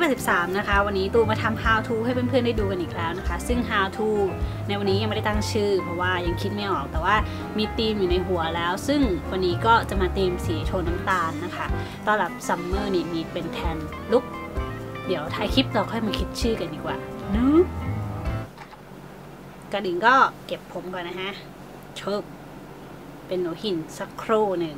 ที่83นะคะ วันนี้ตูมาทำ how to ให้เพื่อนๆได้ดูกันอีกแล้วนะคะ ซึ่ง how to ในวันนี้ยังไม่ได้ตั้งชื่อ เพราะว่ายังคิดไม่ออก แต่ว่ามีธีมอยู่ในหัวแล้ว ซึ่งวันนี้ก็จะมาธีมสีโทนน้ำตาลนะคะตอนรับซัมเมอร์นี่มีเป็นแทนลุก เดี๋ยวท้ายคลิปเราค่อยมาคิดชื่อกันดีกว่านูกระดิ่งก็เก็บผมก่อนนะฮะเชิบเป็นหนูหินสักครู่หนึ่ง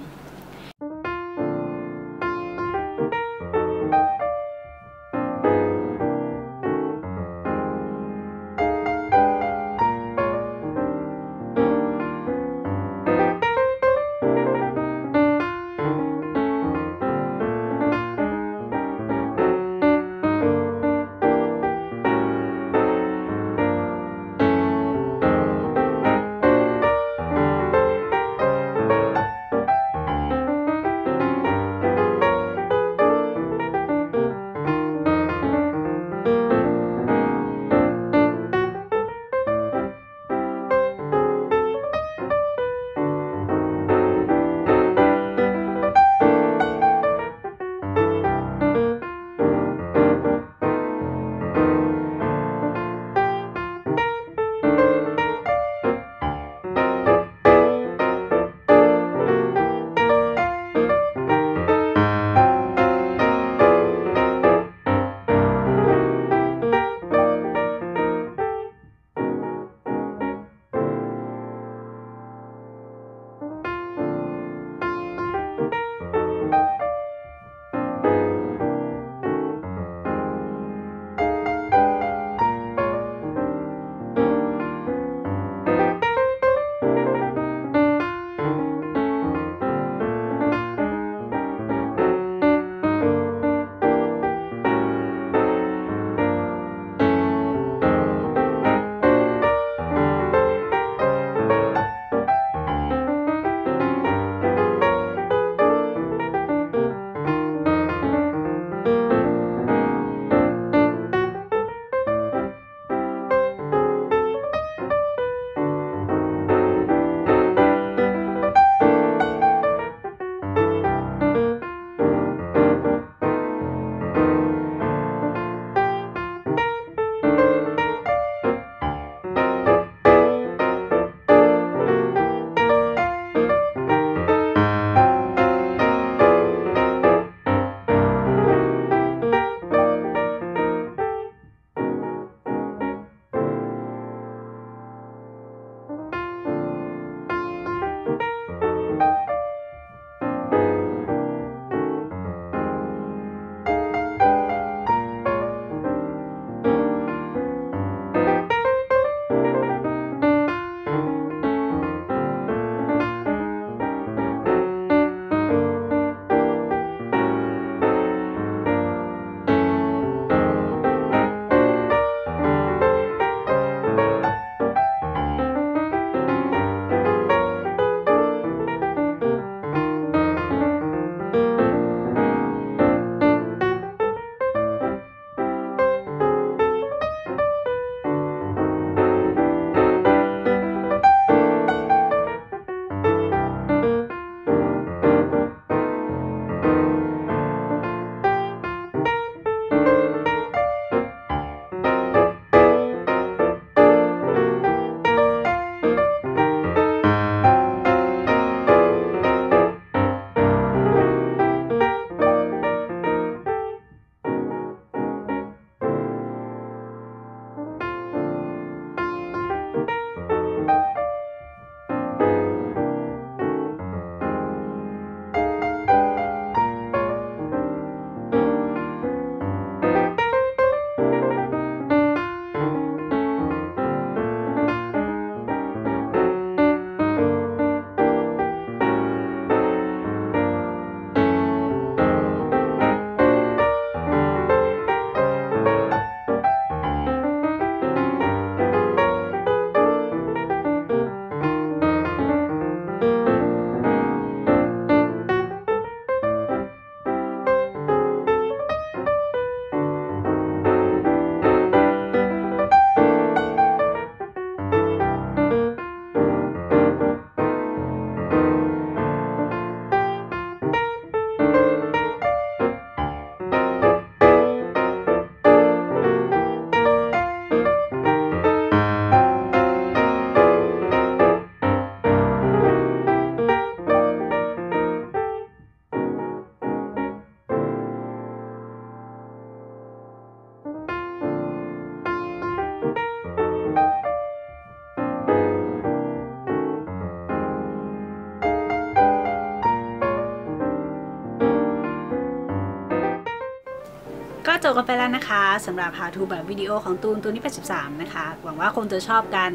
ก็จบกันไปแล้วนะคะสำหรับ How to แบบวิดีโอของตูนตูนที่83 นะคะ หวังว่าคงจะชอบกัน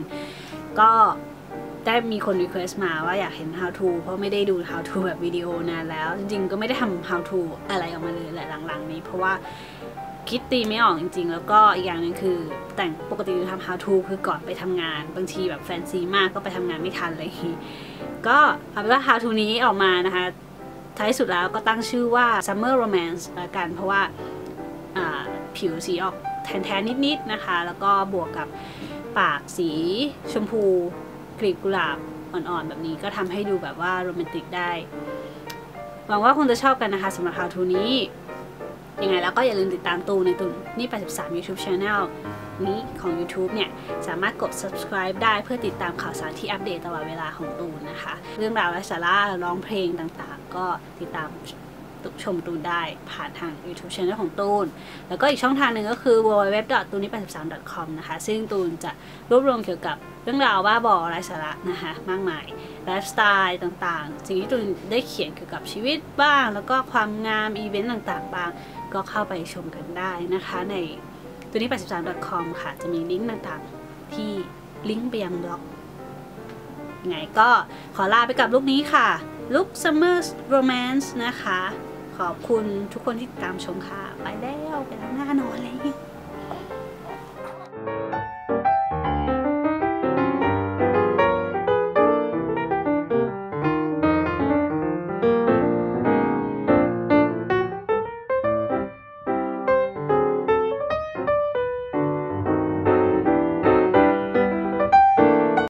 ก็ได้มีคนรีเควสต์มาว่าอยากเห็น How to เพราะไม่ได้ดู How to แบบวิดีโอนานแล้ว จริงๆ ก็ไม่ได้ทำ How to อะไรออกมาเลยแหละหลังๆ นี้ เพราะว่าคิดตีไม่ออกจริงๆ แล้วก็อีกอย่างหนึงคือ แต่งปกติทำ How to คือก่อนไปทำงาน บางทีแบบแฟนซีมากก็ไปทำงานไม่ทันอะไรอย่างนี้ก็เอาเป็นว่า How to นี้ออกมานะคะท้ายสุดแล้วก็ตั้งชื่อว่า Summer Romance ละกันเพราะว่า ผิวสีออกแทนๆนิดๆนะคะ แล้วก็บวกกับปากสีชมพูกลีบกุหลาบอ่อนๆ แบบนี้ก็ทำให้ดูแบบว่าโรแมนติกได้ หวังว่าคงจะชอบกันนะคะสำหรับ How to นี้ ยังไงแล้วก็อย่าลืมติดตามตูนในตุนนี่ 83 YouTube Channel นี้ของ YouTube เนี่ย สามารถกด subscribe ได้เพื่อติดตามข่าวสารที่อัปเดตตลอดเวลาของตูนนะคะ เรื่องราวและสาระร้องเพลงต่างๆ ก็ติดตาม ชมตูนได้ผ่านทาง YouTube Channel ของตูน แล้วก็อีกช่องทางหนึ่งก็คือ www.tuni83.com นะคะ ซึ่งตูนจะรวบรวมเกี่ยวกับเรื่องราวว่าบอไร้สาระนะคะมากมายไลฟ์สไตล์ต่างๆ สิ่งที่ตูนได้เขียนเกี่ยวกับชีวิตบ้าง แล้วก็ความงามอีเวนต์ต่างๆ บ้าง ก็เข้าไปชมกันได้นะคะในตัวนี้ 83.com ค่ะ จะมีลิงก์ต่างๆ ที่ลิงก์ไปยังบล็อกยังไงก็ขอลาไปกับลุกนี้ค่ะลุก Summer Romance นะคะ ขอบคุณทุกคนที่ติดตามชมค่ะ ไปแล้วไปแล้วหน้านอนเลย